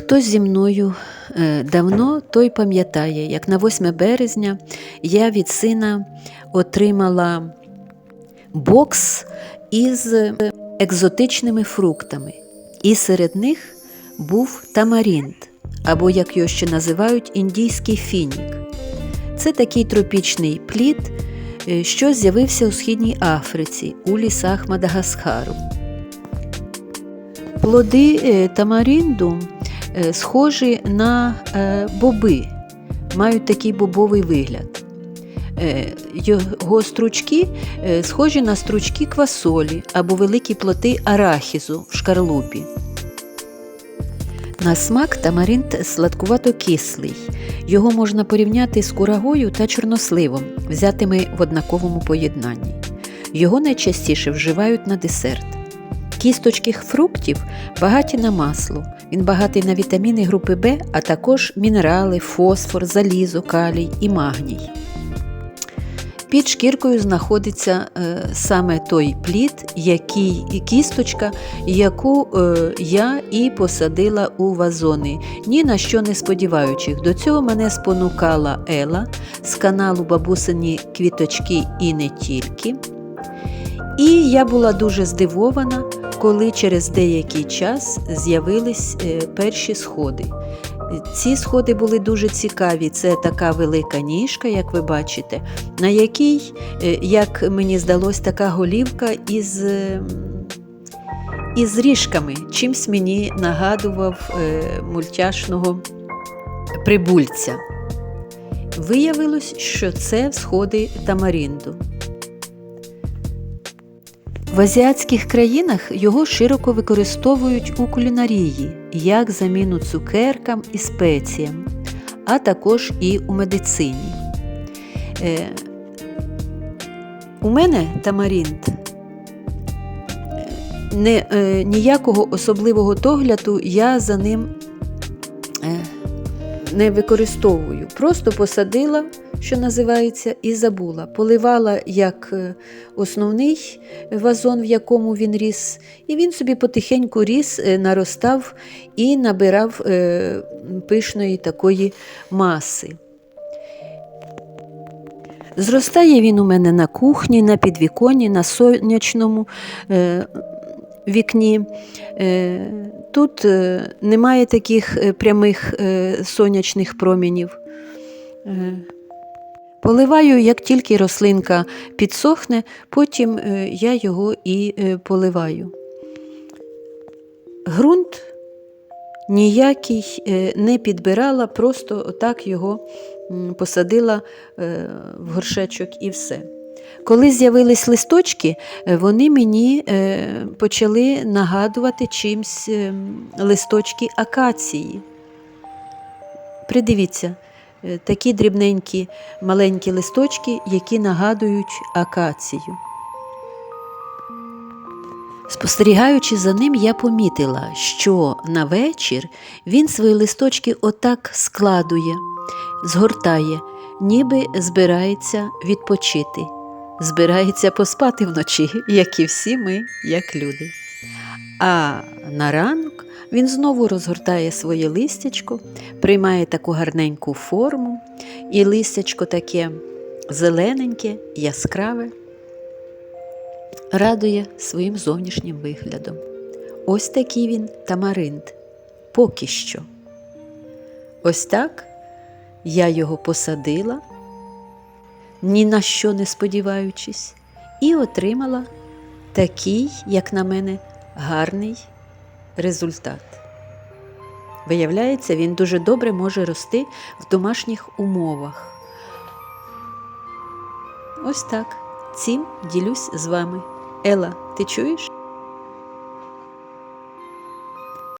Хто зі мною е, давно, той пам'ятає, як на 8 березня я від сина отримала бокс із екзотичними фруктами, і серед них був тамарінд, або, як його ще називають, індійський фінік. Це такий тропічний плід, е, що з'явився у Східній Африці у лісах Мадагаскару. Плоди е, тамарінду схожі на е, боби, мають такий бобовий вигляд. Е, Його стручки е, схожі на стручки квасолі або великі плоти арахізу в шкарлупі. На смак тамаринт сладкувато-кислий. Його можна порівняти з курагою та чорносливом, взятими в однаковому поєднанні. Його найчастіше вживають на десерт. Кісточки фруктів багаті на масло. Він багатий на вітаміни групи В, а також мінерали, фосфор, залізо, калій і магній. Під шкіркою знаходиться е, саме той плід, який, кісточка, яку е, я і посадила у вазони, ні на що не сподіваючись. До цього мене спонукала Ела з каналу Бабусині квіточки і не тільки. І я була дуже здивована, коли через деякий час з'явились е, перші сходи. Ці сходи були дуже цікаві. Це така велика ніжка, як ви бачите, на якій, е, як мені здалось, така голівка із, е, із ріжками. Чимсь мені нагадував мультяшного прибульця. Виявилось, що це сходи тамарінду. В азіатських країнах його широко використовують у кулінарії як заміну цукеркам і спеціям, а також і у медицині. Е, у мене тамарінт не, е, ніякого особливого догляду я за ним е, не використовую. Просто посадила, що називається, і забула. Поливала як е, основний вазон, в якому він ріс, і він собі потихеньку ріс, е, наростав і набирав е, пишної такої маси. Зростає він у мене на кухні, на підвіконні, на сонячному вікні. Е, тут е, немає таких е, прямих сонячних промінів. Поливаю, як тільки рослинка підсохне, потім я його і поливаю. Грунт ніякий не підбирала, просто отак його посадила в горшечок і все. Коли з'явились листочки, е, вони мені е, почали нагадувати чимсь е, листочки акації. Придивіться, такі дрібненькі маленькі листочки, які нагадують акацію. Спостерігаючи за ним, я помітила, що на вечір він свої листочки отак складує, згортає, ніби збирається відпочити, збирається поспати вночі, як і всі ми, як люди. А на ранок він знову розгортає своє листячко, приймає таку гарненьку форму, і листячко таке зелененьке, яскраве, радує своїм зовнішнім виглядом. Ось такий він тамаринд. Поки що. Ось так я його посадила, ні на що не сподіваючись, і отримала такий, як на мене, гарний результат. Виявляється, він дуже добре може рости в домашніх умовах. Ось так. Цим ділюсь з вами. Ела, ти чуєш?